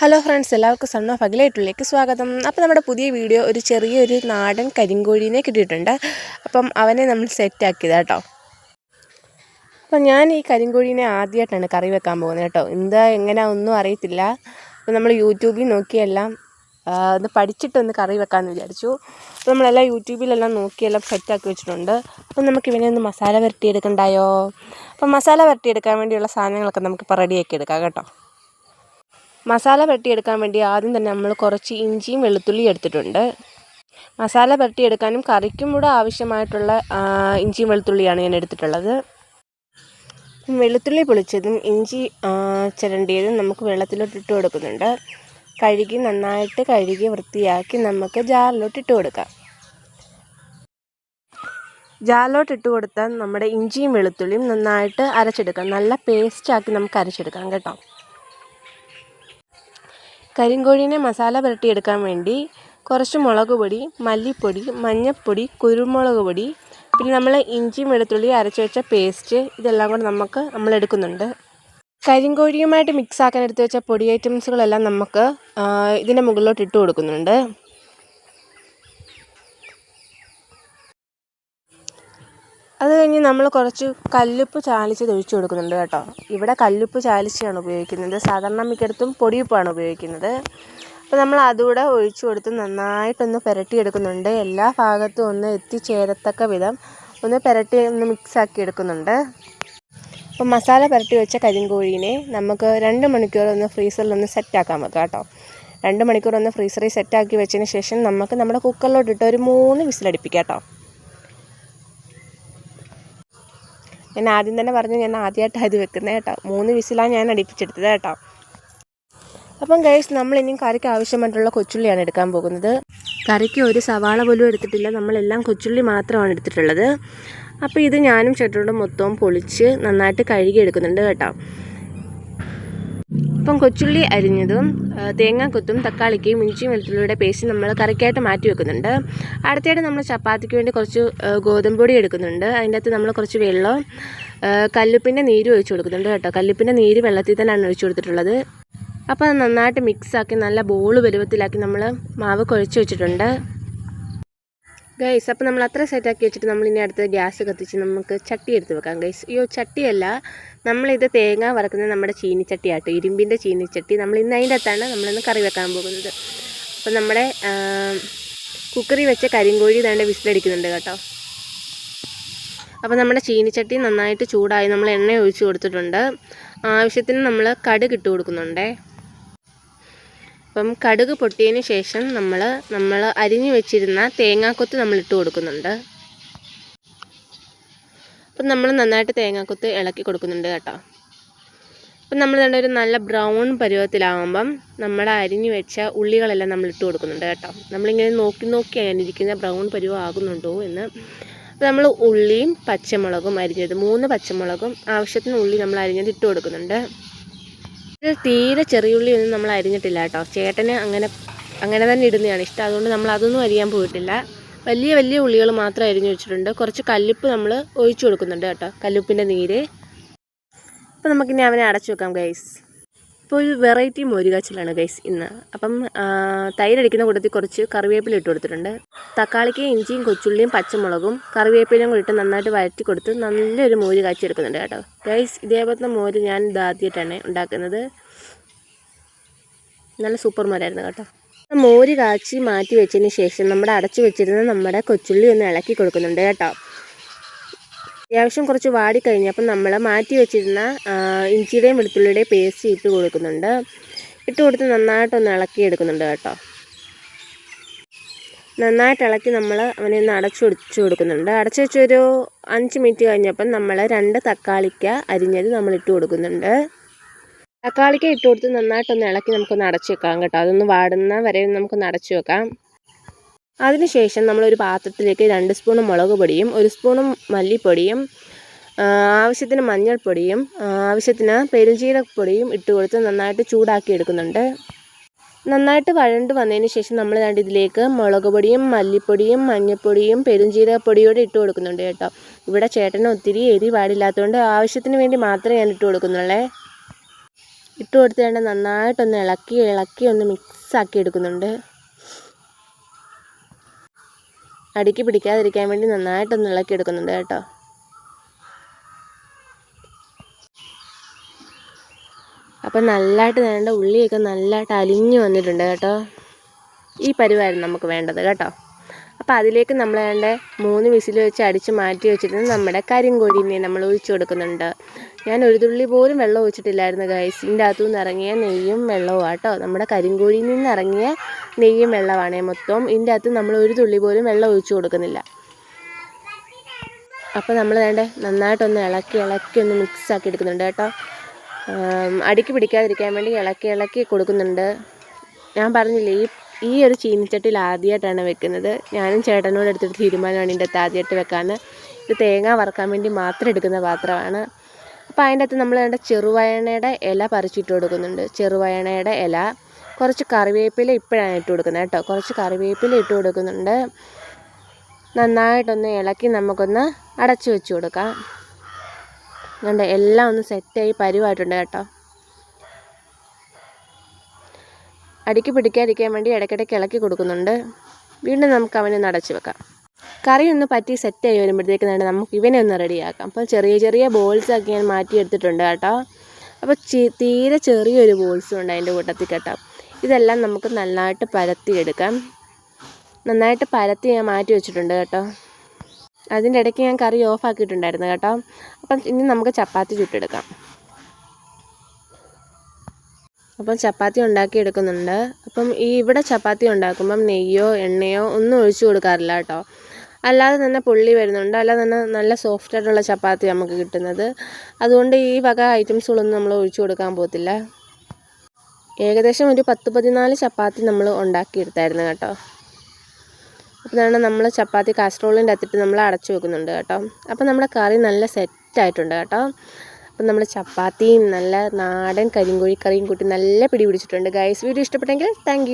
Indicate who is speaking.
Speaker 1: Hello friends എല്ലാവർക്കും son of അഖിലായിട്ടുള്ളിലേക്ക് സ്വാഗതം. അപ്പോൾ നമ്മുടെ പുതിയ വീഡിയോ ഒരു ചെറിയൊരു നാടൻ കരിങ്കോഴീനെ കിട്ടിയിട്ടുണ്ട്. അപ്പം അവനെ നമ്മൾ സെറ്റാക്കിയതാണ് കേട്ടോ. അപ്പം ഞാൻ ഈ കരിങ്കോഴീനെ ആദ്യമായിട്ടാണ് കറി വെക്കാൻ പോകുന്നത് കേട്ടോ. എന്താ എങ്ങനെയാ ഒന്നും അറിയത്തില്ല. അപ്പം നമ്മൾ യൂട്യൂബിൽ നോക്കിയെല്ലാം ഒന്ന് പഠിച്ചിട്ടൊന്ന് കറി വെക്കാമെന്ന് വിചാരിച്ചു. അപ്പോൾ നമ്മളെല്ലാം യൂട്യൂബിലെല്ലാം നോക്കിയെല്ലാം സെറ്റാക്കി വെച്ചിട്ടുണ്ട്. അപ്പം നമുക്ക് ഇവനെ ഒന്ന് മസാല വരട്ടിയെടുക്കണ്ടായോ? അപ്പം മസാല വരട്ടിയെടുക്കാൻ വേണ്ടിയുള്ള സാധനങ്ങളൊക്കെ നമുക്കിപ്പോൾ റെഡിയാക്കി എടുക്കാം കേട്ടോ. മസാല പുരട്ടിയെടുക്കാൻ വേണ്ടി ആദ്യം തന്നെ നമ്മൾ കുറച്ച് ഇഞ്ചിയും വെളുത്തുള്ളിയും എടുത്തിട്ടുണ്ട്. മസാല പുരട്ടിയെടുക്കാനും കറിക്കും കൂടെ ആവശ്യമായിട്ടുള്ള ഇഞ്ചിയും വെളുത്തുള്ളിയാണ് ഞാൻ എടുത്തിട്ടുള്ളത്. വെളുത്തുള്ളി പൊളിച്ചതും ഇഞ്ചി ചിരണ്ടിയതും നമുക്ക് വെള്ളത്തിലോട്ട് ഇട്ട് കൊടുക്കുന്നുണ്ട്. കഴുകി നന്നായിട്ട് കഴുകി വൃത്തിയാക്കി നമുക്ക് ജാറിലോട്ട് ഇട്ട് കൊടുക്കാം. ജാറിലോട്ട് ഇട്ട് കൊടുത്താൽ നമ്മുടെ ഇഞ്ചിയും വെളുത്തുള്ളിയും നന്നായിട്ട് അരച്ചെടുക്കാം. നല്ല പേസ്റ്റാക്കി നമുക്ക് അരച്ചെടുക്കാം കേട്ടോ. കരിങ്കോഴീനെ മസാല പുരട്ടിയെടുക്കാൻ വേണ്ടി കുറച്ച് മുളക് പൊടി മല്ലിപ്പൊടി മഞ്ഞൾപ്പൊടി കുരുമുളക് പൊടി പിന്നെ നമ്മൾ ഇഞ്ചിയും വെളുത്തുള്ളി അരച്ച് വെച്ച പേസ്റ്റ് ഇതെല്ലാം കൂടെ നമുക്ക് നമ്മൾ എടുക്കുന്നുണ്ട്. കരിങ്കോഴിയുമായിട്ട് മിക്സ് ആക്കാൻ എടുത്ത് വെച്ച പൊടി ഐറ്റംസുകളെല്ലാം നമുക്ക് ഇതിന്റെ മുകളിലോട്ട് ഇട്ട് കൊടുക്കുന്നുണ്ട്. അത് കഴിഞ്ഞ് നമ്മൾ കുറച്ച് കല്ലുപ്പ് ചാലിച്ചത് ഒഴിച്ചു കൊടുക്കുന്നുണ്ട് കേട്ടോ. ഇവിടെ കല്ലുപ്പ് ചാലിച്ചാണ് ഉപയോഗിക്കുന്നത്. സാധാരണ മിക്കയിടത്തും പൊടിയുപ്പാണ് ഉപയോഗിക്കുന്നത്. അപ്പോൾ നമ്മൾ അതുകൂടെ ഒഴിച്ചു കൊടുത്ത് നന്നായിട്ടൊന്ന് പുരട്ടിയെടുക്കുന്നുണ്ട്. എല്ലാ ഭാഗത്തും ഒന്ന് എത്തിച്ചേരത്തക്ക വിധം ഒന്ന് പുരട്ടി ഒന്ന് മിക്സാക്കി എടുക്കുന്നുണ്ട്. അപ്പോൾ മസാല പുരട്ടി വെച്ച കരിങ്കോഴീനെ നമുക്ക് രണ്ട് മണിക്കൂർ ഒന്ന് ഫ്രീസറിൽ ഒന്ന് സെറ്റാക്കാൻ വെക്കാം കേട്ടോ. രണ്ട് മണിക്കൂർ ഒന്ന് ഫ്രീസറിൽ സെറ്റാക്കി വെച്ചതിന് ശേഷം നമുക്ക് നമ്മുടെ കുക്കറിലോട്ടിട്ട് ഒരു മൂന്ന് വിസിലടിപ്പിക്കാം കേട്ടോ. ഞാൻ ആദ്യം തന്നെ പറഞ്ഞു ഞാൻ ആദ്യമായിട്ടാണ് ഇത് വെക്കുന്നത് കേട്ടോ. മൂന്ന് വിസിലാണ് ഞാൻ അടിപ്പിച്ചെടുത്തത് കേട്ടോ. അപ്പം ഗൈസ് നമ്മൾ ഇനി കറിക്ക് ആവശ്യമായിട്ടുള്ള കൊച്ചുള്ളിയാണ് എടുക്കാൻ പോകുന്നത്. കറിക്ക് ഒരു സവാള പോലും എടുത്തിട്ടില്ല. നമ്മളെല്ലാം കൊച്ചുള്ളി മാത്രമാണ് എടുത്തിട്ടുള്ളത്. അപ്പോൾ ഇത് ഞാനും ചേട്ടനോട് മൊത്തവും പൊളിച്ച് നന്നായിട്ട് കഴുകി എടുക്കുന്നുണ്ട് കേട്ടോ. അപ്പം കൊച്ചുള്ളി അരിഞ്ഞതും തേങ്ങാക്കൊത്തും തക്കാളിക്കയും ഇഞ്ചിയും വെളുത്തുള്ളിയുടെ പേസ്റ്റ് നമ്മൾ കറിക്കായിട്ട് മാറ്റി വെക്കുന്നുണ്ട്. അടുത്തായിട്ട് നമ്മൾ ചപ്പാത്തിക്ക് വേണ്ടി കുറച്ച് ഗോതമ്പൊടി ഗോതമ്പ് പൊടി എടുക്കുന്നുണ്ട്. അതിന്റെ അകത്ത് നമ്മൾ കുറച്ച് വെള്ളം കല്ലുപ്പിന്റെ നീര് ഒഴിച്ചു കൊടുക്കുന്നുണ്ട് കേട്ടോ. കല്ലുപ്പിന്റെ നീര് വെള്ളത്തിൽ തന്നെയാണ് ഒഴിച്ചു കൊടുത്തിട്ടുള്ളത്. അപ്പോൾ അത് നന്നായിട്ട് മിക്സാക്കി നല്ല ബോൾ പരുവത്തിലാക്കി നമ്മൾ മാവ് കുഴച്ച് വെച്ചിട്ടുണ്ട്. ഗൈസ് അപ്പോൾ നമ്മൾ അത്ര സെറ്റാക്കി വെച്ചിട്ട് നമ്മൾ ഇനി അടുത്ത് ഗ്യാസ് കത്തിച്ച് നമുക്ക് ചട്ടി എടുത്ത് വെക്കാം ഗൈസ് അയ്യോ ചട്ടിയല്ല. നമ്മളിത് തേങ്ങ വറക്കുന്നത് നമ്മുടെ ചീനിച്ചട്ടിയാട്ടോ. ഇരുമ്പിന്റെ ചീനിച്ചട്ടി. നമ്മൾ ഇന്ന് അതിന്റെ അകത്താണ് നമ്മളിന്ന് കറി വെക്കാൻ പോകുന്നത്. അപ്പോൾ നമ്മുടെ കുക്കറി വെച്ച കരിങ്കോഴി ഇതാണ്ട് വിസിലടിക്കുന്നുണ്ട് കേട്ടോ. അപ്പോൾ നമ്മുടെ ചീനിച്ചട്ടി നന്നായിട്ട് ചൂടായി നമ്മൾ എണ്ണ ഒഴിച്ച് കൊടുത്തിട്ടുണ്ട്. ആവശ്യത്തിന് നമ്മൾ കടുക് ഇട്ട് കൊടുക്കുന്നുണ്ടേ. അപ്പം കടുക് പൊട്ടിയതിന് ശേഷം നമ്മൾ നമ്മൾ അരിഞ്ഞു വെച്ചിരുന്ന തേങ്ങാക്കൊത്ത് നമ്മൾ ഇട്ട് കൊടുക്കുന്നുണ്ട്. അപ്പം നമ്മൾ നന്നായിട്ട് തേങ്ങാക്കൊത്ത് ഇളക്കി കൊടുക്കുന്നുണ്ട് കേട്ടോ. അപ്പം നമ്മൾ കണ്ട ഒരു നല്ല ബ്രൗൺ പരുവത്തിലാകുമ്പം നമ്മൾ അരിഞ്ഞു വെച്ച ഉള്ളികളെല്ലാം നമ്മൾ ഇട്ട് കൊടുക്കുന്നുണ്ട് കേട്ടോ. നമ്മളിങ്ങനെ നോക്കി നോക്കിയാണ് ഇരിക്കുന്ന ബ്രൗൺ പരുവം ആകുന്നുണ്ടോ എന്ന്. അപ്പോൾ നമ്മൾ ഉള്ളിയും പച്ചമുളകും അരിഞ്ഞത് മൂന്ന് പച്ചമുളകും ആവശ്യത്തിന് ഉള്ളി നമ്മൾ അരിഞ്ഞത് ഇട്ട് കൊടുക്കുന്നുണ്ട്. ഇത് തീരെ ചെറിയ ഉള്ളി ഒന്നും നമ്മൾ അരിഞ്ഞിട്ടില്ല കേട്ടോ. ചേട്ടന് അങ്ങനെ അങ്ങനെ തന്നെ ഇടുന്നതാണ് ഇഷ്ടം. അതുകൊണ്ട് നമ്മൾ അതൊന്നും അരിയാൻ പോയിട്ടില്ല. വലിയ വലിയ ഉള്ളികൾ മാത്രം അരിഞ്ഞു വെച്ചിട്ടുണ്ട്. കുറച്ച് കല്ലുപ്പ് നമ്മൾ ഒഴിച്ചു കൊടുക്കുന്നുണ്ട് കേട്ടോ. കല്ലുപ്പിന്റെ നീര്. അപ്പോൾ നമുക്കിനി അവനെ അടച്ചു വെക്കാം ഗൈസ് ഇപ്പോൾ ഒരു വെറൈറ്റി മോരുകാച്ചിലാണ് ഗൈസ് ഇന്ന്. അപ്പം തൈരടിക്കുന്ന കൂട്ടത്തിൽ കുറച്ച് കറിവേപ്പില ഇട്ട് കൊടുത്തിട്ടുണ്ട്. തക്കാളിക്ക് ഇഞ്ചിയും കൊച്ചുള്ളിയും പച്ചമുളകും കറിവേപ്പിലയും കൂടി ഇട്ട് നന്നായിട്ട് വഴറ്റി കൊടുത്ത് നല്ലൊരു മോര് കാച്ചി എടുക്കുന്നുണ്ട് കേട്ടോ. ഗൈസ് ഇതേപോലത്തെ മോര് ഞാൻ ഇതാദ്യമായിട്ടാണ് ഉണ്ടാക്കുന്നത്. നല്ല സൂപ്പർ മോരായിരുന്നു കേട്ടോ. മോര് കാച്ചി മാറ്റി വെച്ചതിന് ശേഷം നമ്മുടെ അടച്ചു വെച്ചിരുന്ന നമ്മുടെ കൊച്ചുള്ളി ഒന്ന് ഇളക്കി കൊടുക്കുന്നുണ്ട് കേട്ടോ. അത്യാവശ്യം കുറച്ച് വാടി കഴിഞ്ഞപ്പം നമ്മൾ മാറ്റി വെച്ചിരുന്ന ഇഞ്ചിയുടെയും വെളുത്തുള്ളിയുടെയും പേസ്റ്റ് ഇട്ട് കൊടുക്കുന്നുണ്ട്. ഇട്ട് കൊടുത്ത് നന്നായിട്ടൊന്ന് ഇളക്കി എടുക്കുന്നുണ്ട് കേട്ടോ. നന്നായിട്ട് ഇളക്കി നമ്മൾ അവനെ ഒന്ന് അടച്ചു വെച്ച് കൊടുക്കുന്നുണ്ട്. അടച്ചു വെച്ചൊരു അഞ്ച് മിനിറ്റ് കഴിഞ്ഞപ്പം നമ്മൾ രണ്ട് തക്കാളിക്ക അരിഞ്ഞത് നമ്മൾ ഇട്ട് കൊടുക്കുന്നുണ്ട്. തക്കാളിക്ക ഇട്ട് കൊടുത്ത് നന്നായിട്ടൊന്ന് ഇളക്കി നമുക്കൊന്ന് അടച്ചു വെക്കാം കേട്ടോ. അതൊന്ന് വാടുന്ന വരെ നമുക്കൊന്ന് അടച്ചു വെക്കാം. അതിനുശേഷം നമ്മളൊരു പാത്രത്തിലേക്ക് രണ്ട് സ്പൂൺ മുളക് പൊടിയും ഒരു സ്പൂൺ മല്ലിപ്പൊടിയും ആവശ്യത്തിന് മഞ്ഞൾപ്പൊടിയും ആവശ്യത്തിന് പെരുംജീരകപ്പൊടിയും ഇട്ട് കൊടുത്ത് നന്നായിട്ട് ചൂടാക്കി എടുക്കുന്നുണ്ട്. നന്നായിട്ട് വഴണ്ട് വന്നതിന് ശേഷം നമ്മൾ രണ്ട് ഇതിലേക്ക് മുളക് പൊടിയും മല്ലിപ്പൊടിയും മഞ്ഞൾപ്പൊടിയും പെരുംജീരകപ്പൊടിയോടെ ഇട്ട് കൊടുക്കുന്നുണ്ട് കേട്ടോ. ഇവിടെ ചേട്ടന് ഒത്തിരി എരി പാടില്ലാത്തതുകൊണ്ട് ആവശ്യത്തിന് വേണ്ടി മാത്രമേ ഞാൻ ഇട്ട് കൊടുക്കുന്നുള്ളേ. ഇട്ട് കൊടുത്ത് വേണ്ട നന്നായിട്ടൊന്ന് ഇളക്കി ഇളക്കി ഒന്ന് മിക്സാക്കി എടുക്കുന്നുണ്ട്. അടിക്ക് പിടിക്കാതിരിക്കാൻ വേണ്ടി നന്നായിട്ടൊന്ന് ഇളക്കി എടുക്കുന്നുണ്ട് കേട്ടോ. അപ്പം നല്ലതായിട്ട് വേണ്ട ഉള്ളിയൊക്കെ നല്ലതായിട്ട് അലിഞ്ഞു വന്നിട്ടുണ്ട് കേട്ടോ. ഈ പരുവായിരുന്നു നമുക്ക് വേണ്ടത് കേട്ടോ. അപ്പോൾ അതിലേക്ക് നമ്മൾ വേണ്ട മൂന്ന് വിസിൽ വെച്ച് അടിച്ച് മാറ്റി വെച്ചിരുന്ന നമ്മുടെ കരിങ്കോഴിനെ നമ്മൾ ഒഴിച്ചു കൊടുക്കുന്നുണ്ട്. ഞാൻ ഒരു തുള്ളി പോലും വെള്ളം ഒഴിച്ചിട്ടില്ലായിരുന്നു ഗൈസ് ഇതിന്റെ അകത്തു നിന്ന് ഇറങ്ങിയ നെയ്യും വെള്ളവും ആട്ടോ. നമ്മുടെ കരിങ്കോഴിയിൽ നിന്ന് ഇറങ്ങിയ നെയ്യും വെള്ളമാണ് മൊത്തം. ഇതിന്റെ അകത്ത് നമ്മൾ ഒരു തുള്ളി പോലും വെള്ളം ഒഴിച്ചു കൊടുക്കുന്നില്ല. അപ്പോൾ നമ്മൾ വേണ്ട നന്നായിട്ടൊന്ന് ഇളക്കി ഇളക്കി ഒന്ന് മിക്സ് ആക്കി എടുക്കുന്നുണ്ട് കേട്ടോ. അടിക്ക് പിടിക്കാതിരിക്കാൻ വേണ്ടി ഇളക്കി ഇളക്കി കൊടുക്കുന്നുണ്ട്. ഞാൻ പറഞ്ഞില്ലേ ഈ ഈ ഒരു ചീനിച്ചട്ടിയിൽ ആദ്യമായിട്ടാണ് വെക്കുന്നത്. ഞാനും ചേട്ടനോട് എടുത്തിട്ട് തീരുമാനമാണ് ഇതിന്റെ അകത്ത് ആദ്യമായിട്ട് വെക്കാമെന്ന് ഇത് തേങ്ങ വറക്കാൻ വേണ്ടി മാത്രം എടുക്കുന്ന പാത്രമാണ്. അപ്പോൾ അതിന്റെ അകത്ത് നമ്മൾ വേണ്ട ചെറുവയണയുടെ ഇല പറിച്ചിട്ട് കൊടുക്കുന്നുണ്ട്. ചെറുവയണയുടെ ഇല. കുറച്ച് കറിവേപ്പില ഇപ്പോഴാണ് ഇട്ട് കൊടുക്കുന്നത് കേട്ടോ. കുറച്ച് കറിവേപ്പില ഇട്ട് കൊടുക്കുന്നുണ്ട്. നന്നായിട്ടൊന്ന് ഇളക്കി നമുക്കൊന്ന് അടച്ചു വെച്ച് കൊടുക്കാം. അതുകൊണ്ട് എല്ലാം ഒന്ന് സെറ്റായി പരുവായിട്ടുണ്ട് കേട്ടോ. അടിക്ക് പിടിക്കാതിരിക്കാൻ വേണ്ടി ഇടയ്ക്കിടയ്ക്ക് ഇളക്കി കൊടുക്കുന്നുണ്ട്. വീണ്ടും നമുക്ക് അവനെ അടച്ചു വെക്കാം. കറി ഒന്ന് പറ്റി സെറ്റായി വരുമ്പോഴത്തേക്ക് തന്നെ നമുക്ക് ഇവനെ ഒന്ന് റെഡിയാക്കാം അപ്പോൾ ചെറിയ ചെറിയ ബോൾസ് ഒക്കെ ഞാൻ മാറ്റിയെടുത്തിട്ടുണ്ട് കേട്ടോ. അപ്പോൾ തീരെ ചെറിയൊരു ബോൾസും ഉണ്ട് അതിന്റെ കൂട്ടത്തിൽ കേട്ടോ. ഇതെല്ലാം നമുക്ക് നന്നായിട്ട് പരത്തിയെടുക്കാം. നന്നായിട്ട് പരത്തി ഞാൻ മാറ്റി വെച്ചിട്ടുണ്ട് കേട്ടോ. അതിന്റെ ഇടയ്ക്ക് ഞാൻ കറി ഓഫാക്കിയിട്ടുണ്ടായിരുന്നു കേട്ടോ. അപ്പം ഇനി നമുക്ക് ചപ്പാത്തി ചുട്ടെടുക്കാം. അപ്പം ചപ്പാത്തി ഉണ്ടാക്കി എടുക്കുന്നുണ്ട് അപ്പം ഈ ഇവിടെ ചപ്പാത്തി ഉണ്ടാക്കുമ്പം നെയ്യോ എണ്ണയോ ഒന്നും ഒഴിച്ചു കൊടുക്കാറില്ല കേട്ടോ. അല്ലാതെ തന്നെ പുള്ളി വരുന്നുണ്ട്. അല്ലാതെ തന്നെ നല്ല സോഫ്റ്റ് ആയിട്ടുള്ള ചപ്പാത്തി നമുക്ക് കിട്ടുന്നത്. അതുകൊണ്ട് ഈ വക ഐറ്റംസുകളൊന്നും നമ്മൾ ഒഴിച്ചു കൊടുക്കാൻ പോകത്തില്ല. ഏകദേശം ഒരു പത്ത് പതിനാല് ചപ്പാത്തി നമ്മൾ ഉണ്ടാക്കിയെടുത്തായിരുന്നു കേട്ടോ. ഇതാണ് നമ്മൾ ചപ്പാത്തി കാസ്ട്രോളിന്റെ അകത്തിട്ട് നമ്മൾ അടച്ചു വെക്കുന്നുണ്ട് കേട്ടോ. അപ്പോൾ നമ്മുടെ കറി നല്ല സെറ്റായിട്ടുണ്ട് കേട്ടോ. അപ്പം നമ്മൾ ചപ്പാത്തിയും നല്ല നാടൻ കരിങ്കോഴി കറിയും കൂട്ടി നല്ല പിടി പിടിച്ചിട്ടുണ്ട്. ഗൈസ് വീഡിയോ ഇഷ്ടപ്പെട്ടെങ്കിൽ താങ്ക്